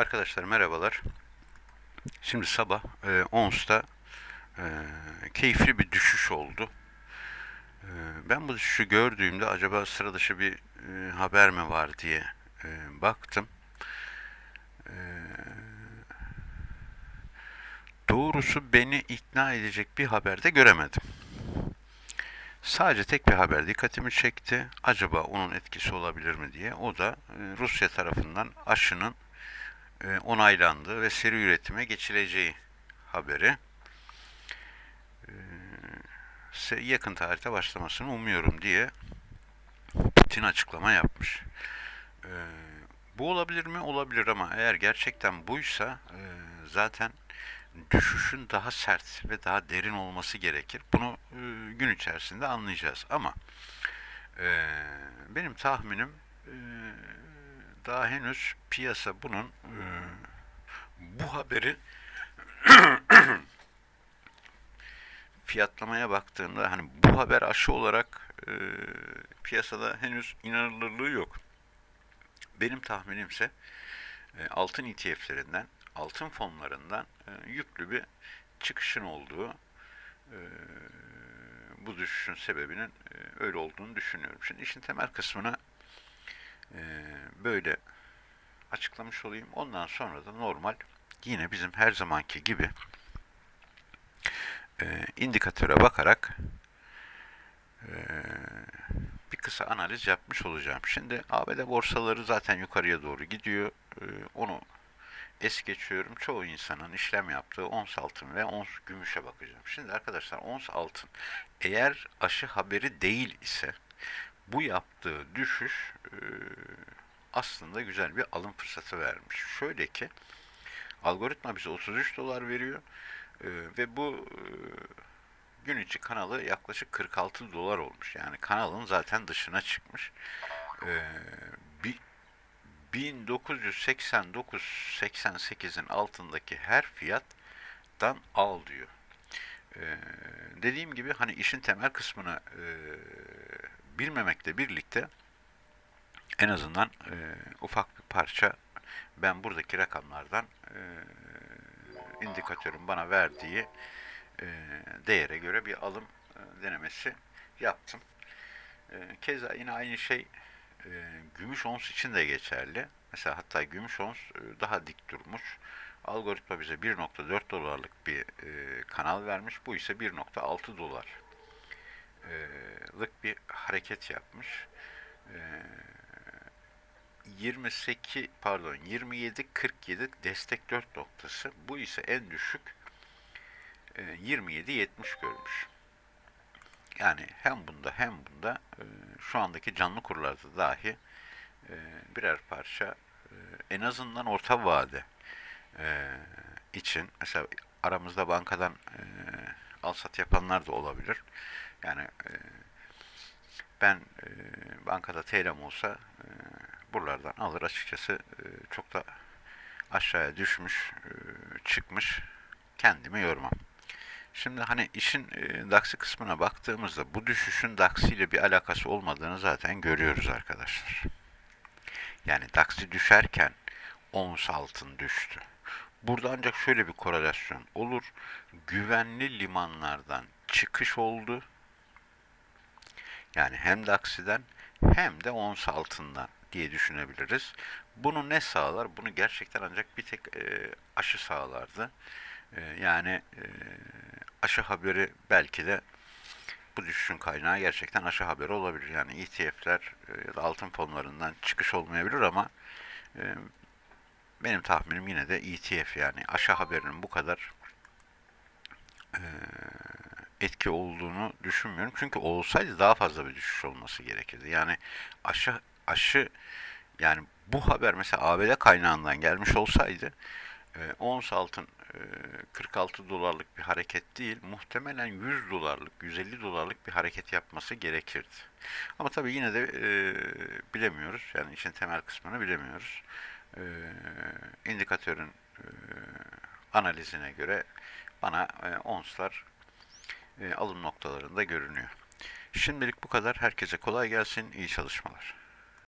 Arkadaşlar merhabalar. Şimdi sabah e, ONS'ta e, keyifli bir düşüş oldu. E, ben bu düşüşü gördüğümde acaba sıra dışı bir e, haber mi var diye e, baktım. E, doğrusu beni ikna edecek bir haber de göremedim. Sadece tek bir haber dikkatimi çekti. Acaba onun etkisi olabilir mi diye. O da e, Rusya tarafından aşının e, onaylandığı ve seri üretime geçileceği haberi. E, yakın tarihte başlamasını umuyorum diye Putin açıklama yapmış. E, bu olabilir mi? Olabilir ama eğer gerçekten buysa zaten düşüşün daha sert ve daha derin olması gerekir. Bunu gün içerisinde anlayacağız ama benim tahminim daha henüz piyasa bunun e, bu haberi fiyatlamaya baktığında hani bu haber aşı olarak e, piyasada henüz inanılırlığı yok. Benim tahminimse e, altın ETF'lerinden, altın fonlarından e, yüklü bir çıkışın olduğu e, bu düşüşün sebebinin e, öyle olduğunu düşünüyorum. Şimdi işin temel kısmına e, böyle açıklamış olayım. Ondan sonra da normal yine bizim her zamanki gibi e, indikatöre bakarak e, bir kısa analiz yapmış olacağım. Şimdi ABD borsaları zaten yukarıya doğru gidiyor. E, onu es geçiyorum. Çoğu insanın işlem yaptığı ons altın ve ons gümüşe bakacağım. Şimdi arkadaşlar ons altın eğer aşı haberi değil ise bu yaptığı düşüş e, aslında güzel bir alım fırsatı vermiş. Şöyle ki algoritma bize 33 dolar veriyor e, ve bu e, gün içi kanalı yaklaşık 46 dolar olmuş. Yani kanalın zaten dışına çıkmış. E, bir 1989-88'in altındaki her fiyattan al diyor. Ee, dediğim gibi hani işin temel kısmını e, bilmemekle birlikte en azından e, ufak bir parça ben buradaki rakamlardan e, indikatörün bana verdiği e, değere göre bir alım e, denemesi yaptım. E, keza yine aynı şey e, gümüş ons için de geçerli. Mesela hatta gümüş ons e, daha dik durmuş. Algoritma bize 1.4 dolarlık bir e, kanal vermiş. Bu ise 1.6 dolarlık bir hareket yapmış. E, 28 pardon 27 47 destek 4 noktası. Bu ise en düşük e, 27 70 görmüş. Yani hem bunda hem bunda e, şu andaki canlı kurlarda dahi e, birer parça e, en azından orta vade e, için mesela aramızda bankadan e, al sat yapanlar da olabilir. Yani e, ben e, bankada TL'm olsa e, buralardan alır açıkçası e, çok da aşağıya düşmüş e, çıkmış kendimi yormam. Şimdi hani işin e, DAX'ı kısmına baktığımızda bu düşüşün DAX ile bir alakası olmadığını zaten görüyoruz arkadaşlar. Yani DAX'ı düşerken ons altın düştü. Burada ancak şöyle bir korelasyon olur. Güvenli limanlardan çıkış oldu. Yani hem DAX'iden hem de ons altından diye düşünebiliriz. Bunu ne sağlar? Bunu gerçekten ancak bir tek e, aşı sağlardı. E, yani e, aşı haberi belki de bu düşüşün kaynağı gerçekten aşı haberi olabilir. Yani ETF'ler e, ya da altın fonlarından çıkış olmayabilir ama e, benim tahminim yine de ETF yani aşı haberinin bu kadar e, etki olduğunu düşünmüyorum. Çünkü olsaydı daha fazla bir düşüş olması gerekirdi. Yani aşı aşı yani bu haber mesela ABD kaynağından gelmiş olsaydı e, ons altın e, 46 dolarlık bir hareket değil, muhtemelen 100 dolarlık, 150 dolarlık bir hareket yapması gerekirdi. Ama tabii yine de e, bilemiyoruz. Yani işin temel kısmını bilemiyoruz. E, indikatörün e, analizine göre bana e, onslar e, alım noktalarında görünüyor. Şimdilik bu kadar. Herkese kolay gelsin. İyi çalışmalar.